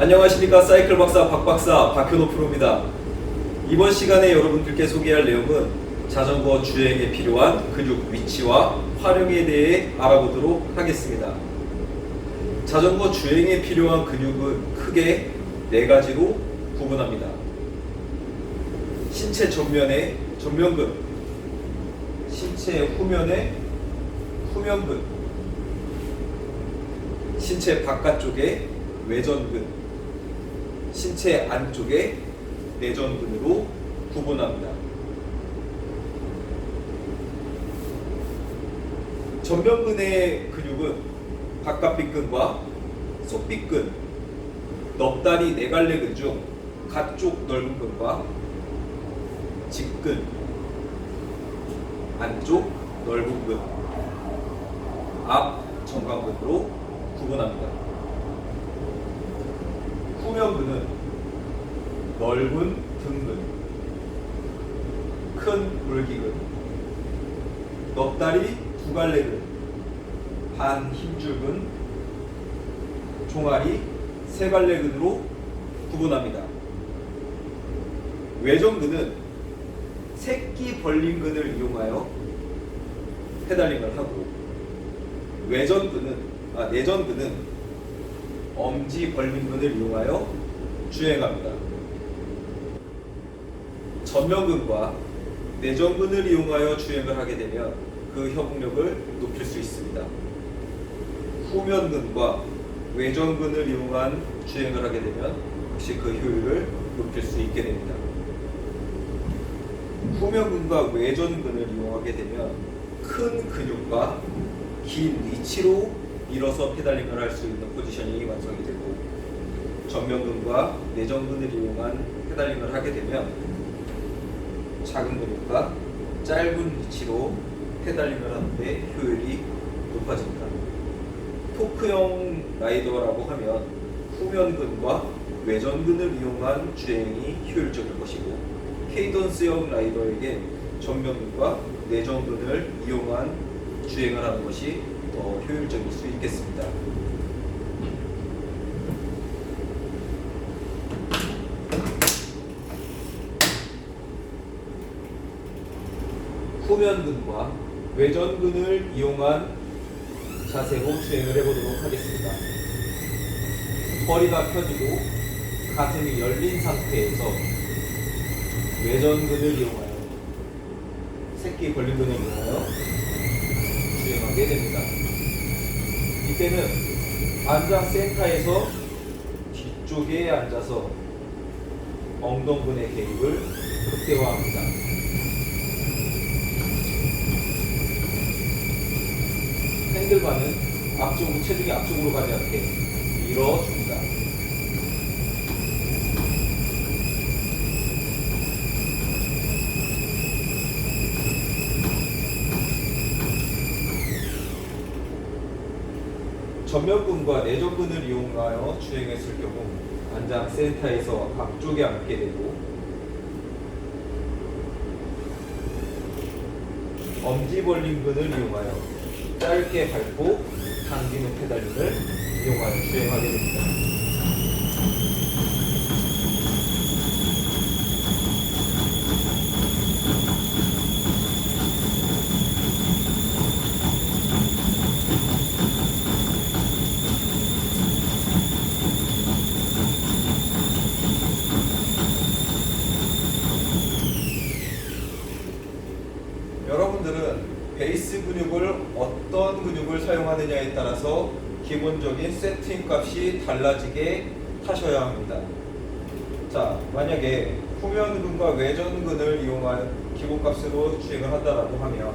안녕하십니까 사이클 박사 박 박사 박현호 프로입니다. 이번 시간에 여러분들께 소개할 내용은 자전거 주행에 필요한 근육 위치와 활용에 대해 알아보도록 하겠습니다. 자전거 주행에 필요한 근육은 크게 네 가지로 구분합니다. 신체 전면의 전면근, 신체 후면의 후면근, 신체 바깥쪽의 외전근, 신체 안쪽의 내전근으로 구분합니다. 전면근의 근육은 바깥빗근과 속빗근, 넙다리 네갈래근 중 가쪽 넓은 근과 직근, 안쪽 넓은 근, 앞 정강근으로 구분합니다. 후면근은 넓은 등근, 큰 물기근, 넙다리 두 갈래근, 반 힘줄근, 종아리 세 갈래근으로 구분합니다. 외전근은 새끼 벌린근을 이용하여 페달링을 하고 외전근은 아 내전근은 엄지 벌린근을 이용하여 주행합니다. 전면근과 내전근을 이용하여 주행을 하게 되면 그 협응력을 높일 수 있습니다. 후면근과 외전근을 이용한 주행을 하게 되면 역시 그 효율을 높일 수 있게 됩니다. 후면근과 외전근을 이용하게 되면 큰 근육과 긴 위치로 밀어서 페달링을 할 수 있는 포지셔닝이 완성이 되고 전면근과 내전근을 이용한 페달링을 하게 되면 작은 근육과 짧은 위치로 페달링을 하는데 효율이 높아집니다. 토크형 라이더라고 하면 후면근과 외전근을 이용한 주행이 효율적일 것이고 케이던스형 라이더에게 전면근과 내전근을 이용한 주행을 하는 것이 더 효율적일 수 있겠습니다. 후면근과 외전근을 이용한 자세로 주행을 해보도록 하겠습니다. 허리가 펴지고 가슴이 열린 상태에서 외전근을 이용하여 새끼 걸림근을 이용하여 주행하게 됩니다. 이때는 안장 센터에서 뒤쪽에 앉아서 엉덩근의 개입을 극대화합니다. 핸들바는 앞쪽으로 체중이 앞쪽으로 가지 않게 밀어줍니다. 전면근과 내전근을 이용하여 주행했을 경우 안장 센터에서 앞쪽에 앉게 되고 엄지 벌림근을 이용하여 짧게 밟고 당기는 페달링을 이용하여 주행하게 됩니다. 여러분들은 베이스 근육을 어떤 근육을 사용하느냐에 따라서 기본적인 세팅 값이 달라지게 하셔야 합니다. 자, 만약에 후면근과 외전근을 이용한 기본값으로 주행을 한다라고 하면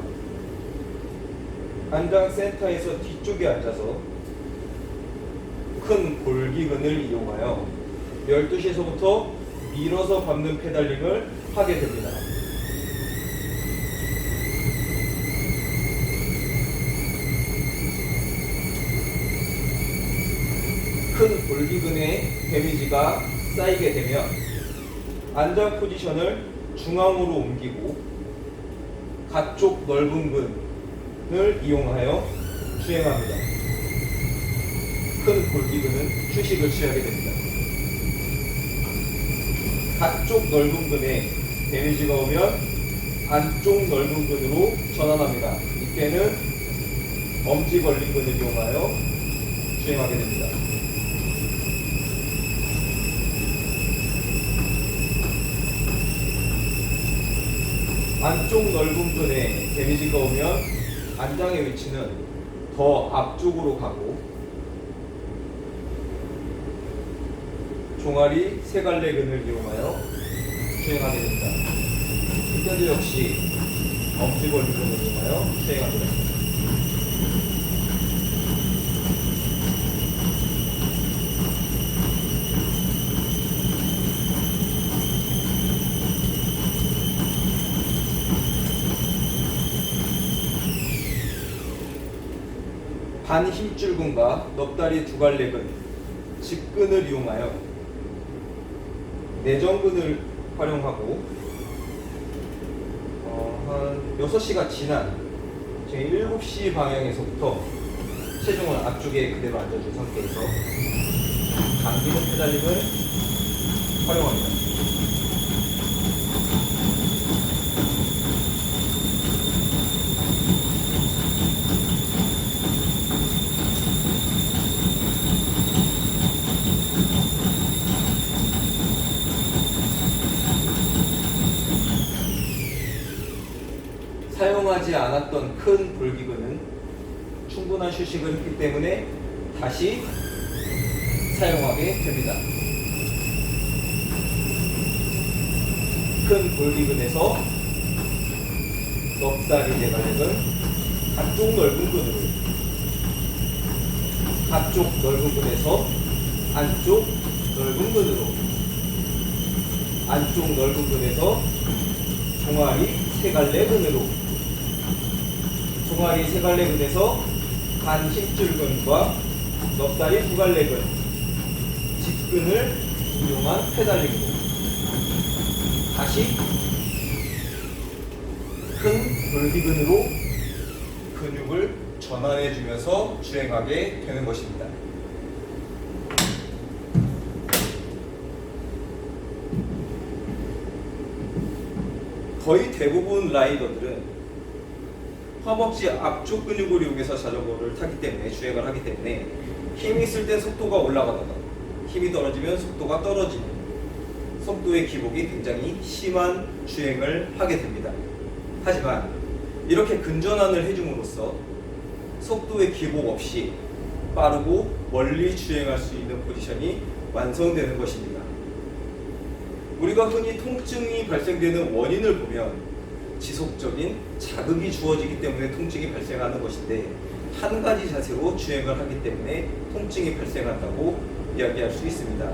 안장 센터에서 뒤쪽에 앉아서 큰 골기근을 이용하여 12시에서부터 밀어서 밟는 페달링을 하게 됩니다. 큰 볼기근의 데미지가 쌓이게 되면 안장 포지션을 중앙으로 옮기고 가쪽 넓은 근을 이용하여 주행합니다. 큰 골기근은 휴식을 취하게 됩니다. 가쪽 넓은 근에 데미지가 오면 안쪽 넓은 근으로 전환합니다. 이때는 엄지 걸린 근을 이용하여 주행하게 됩니다. 안쪽 넓은 근에 데미지가 오면 안장의 위치는 더 앞쪽으로 가고 종아리 세 갈래 근을 이용하여 주행하게 됩니다. 이때도 역시 엄지 걸린 근을 이용하여 주행합니다. 반 힘줄근과 넙다리 두 갈래근, 직근을 이용하여 내전근을 활용하고 어, 한 6시가 지난 제 7시 방향에서부터 체중을 앞쪽에 그대로 앉아준 상태에서 당기는 페달링을 활용합니다. 사용 하지 않았던 큰 볼기근은 충분한 휴식을 했기 때문에 다시 사용하게 됩니다. 큰 볼기근에서 넙다리 대가액을 한쪽 넓은 근으로 한쪽 넓은 근에서 안쪽 넓은 근으로 안쪽 넓은 근에서 종아리 세 갈래 근으로 종아리 세 갈래 근에서 간 힘줄근과 넙다리 두 갈래 근 직근을 이용한 페달링으로 다시 큰 돌기근으로 근육을 전환해 주면서 주행하게 되는 것입니다. 거의 대부분 라이더들은 허벅지 앞쪽 근육을 이용해서 자전거를 타기 때문에 주행을 하기 때문에 힘이 있을 때 속도가 올라가다가 힘이 떨어지면 속도가 떨어지는 속도의 기복이 굉장히 심한 주행을 하게 됩니다. 하지만 이렇게 근전환을 해줌으로써 속도의 기복 없이 빠르고 멀리 주행할 수 있는 포지션이 완성되는 것입니다. 우리가 흔히 통증이 발생되는 원인을 보면 지속적인 자극이 주어지기 때문에 통증이 발생하는 것인데 한 가지 자세로 주행을 하기 때문에 통증이 발생한다고 이야기할 수 있습니다.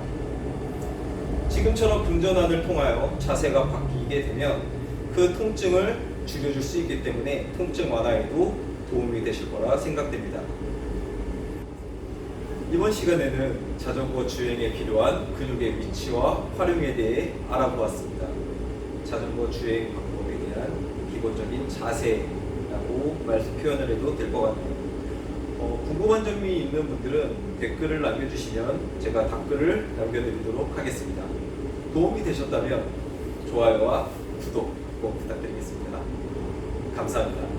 지금처럼 분전환을 통하여 자세가 바뀌게 되면 그 통증을 줄여줄 수 있기 때문에 통증 완화에도 도움이 되실 거라 생각됩니다. 이번 시간에는 자전거 주행에 필요한 근육의 위치와 활용에 대해 알아보았습니다. 자전거 주행 기본적인 자세라고 말씀 표현을 해도 될 것 같네요. 어, 궁금한 점이 있는 분들은 댓글을 남겨주시면 제가 답글을 남겨드리도록 하겠습니다. 도움이 되셨다면 좋아요와 구독 꼭 부탁드리겠습니다. 감사합니다.